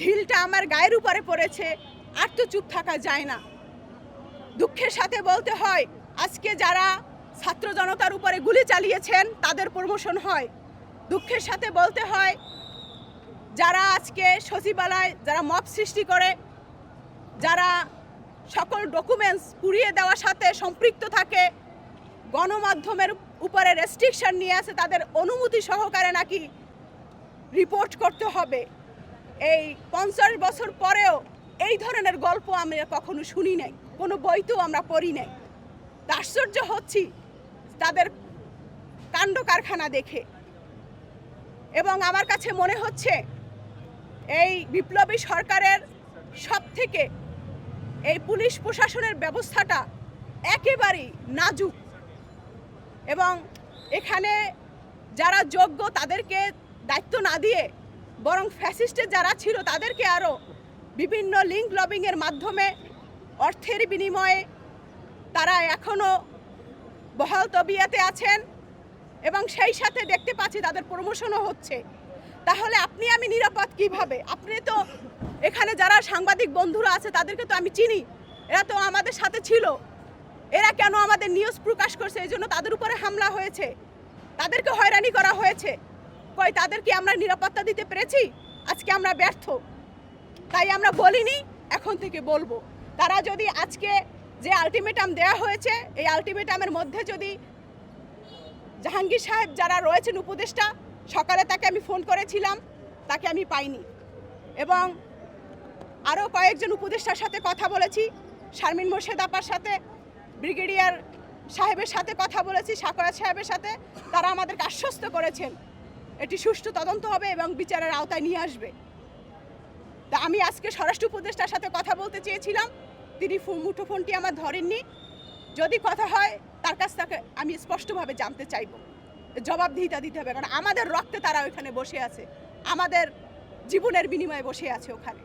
ঢিলটা আমার গায়ের উপরে পড়েছে, আর তো চুপ থাকা যায় না। দুঃখের সাথে বলতে হয়, আজকে যারা ছাত্র জনতার উপরে গুলি চালিয়েছেন, তাদের প্রমোশন হয়। দুঃখের সাথে বলতে হয়, যারা আজকে সচিবালয়, যারা মব সৃষ্টি করে, যারা সকল ডকুমেন্টস পুড়িয়ে দেওয়ার সাথে সম্পৃক্ত থাকে, গণমাধ্যমের উপরে রেস্ট্রিকশন নিয়ে আসে তাদের অনুমতি সহকারে নাকি রিপোর্ট করতে হবে। এই পঞ্চাশ বছর পরেও এই ধরনের গল্প আমরা কখনো শুনি নাই, কোনো বইতেও আমরা পড়ি নাই। আশ্চর্য হচ্ছি তাদের কাণ্ড কারখানা দেখে। এবং আমার কাছে মনে হচ্ছে এই বিপ্লবী সরকারের সব থেকে এই পুলিশ প্রশাসনের ব্যবস্থাটা একেবারেই নাজুক। এবং এখানে যারা যোগ্য তাদেরকে দায়িত্ব না দিয়ে বরং ফ্যাসিস্টের যারা ছিল তাদেরকে আরও বিভিন্ন লিঙ্ক লবিংয়ের মাধ্যমে অর্থের বিনিময়ে তারা এখনও বহাল তবিয়াতে আছেন এবং সেই সাথে দেখতে পাচ্ছি তাদের প্রমোশনও হচ্ছে। তাহলে আপনি আমি নিরাপদ কীভাবে? আপনি তো এখানে যারা সাংবাদিক বন্ধুরা আছে তাদেরকে তো আমি চিনি। এরা তো আমাদের সাথে ছিল। এরা কেন আমাদের নিউজ প্রকাশ করছে? এই জন্য তাদের উপরে হামলা হয়েছে। তাদেরকে হয়রানি করা হয়েছে। কই তাদেরকে আমরা নিরাপত্তা দিতে পেরেছি? আজকে আমরা ব্যর্থ। তাই আমরা বলিনি, এখন থেকে বলব। তারা যদি আজকে যে আলটিমেটাম দেওয়া হয়েছে, এই আলটিমেটামের মধ্যে যদি জাহাঙ্গীর সাহেব যারা রয়েছেন উপদেষ্টা, সকালে তাকে আমি ফোন করেছিলাম, তাকে আমি পাইনি। এবং আরও কয়েকজন উপদেষ্টার সাথে কথা বলেছি, শারমিন মোর্শেদ আপার সাথে, ব্রিগেডিয়ার সাহেবের সাথে কথা বলেছি সাকরা সাহেবের সাথে, তারা আমাদেরকে আশ্বস্ত করেছেন। এটি সুষ্ঠু তদন্ত হবে এবং বিচারের আওতায় নিয়ে আসবে। তা আমি আজকে স্বরাষ্ট্র উপদেষ্টার সাথে কথা বলতে চেয়েছিলাম। তিনি মুঠোফোনটি আমার ধরেননি। যদি কথা হয়, তার কাছ থেকে আমি স্পষ্টভাবে জানতে চাইব। জবাবদিহিতা দিতে হবে। কারণ আমাদের রক্তে তারা ওইখানে বসে আছে। আমাদের জীবনের বিনিময়ে বসে আছে ওখানে।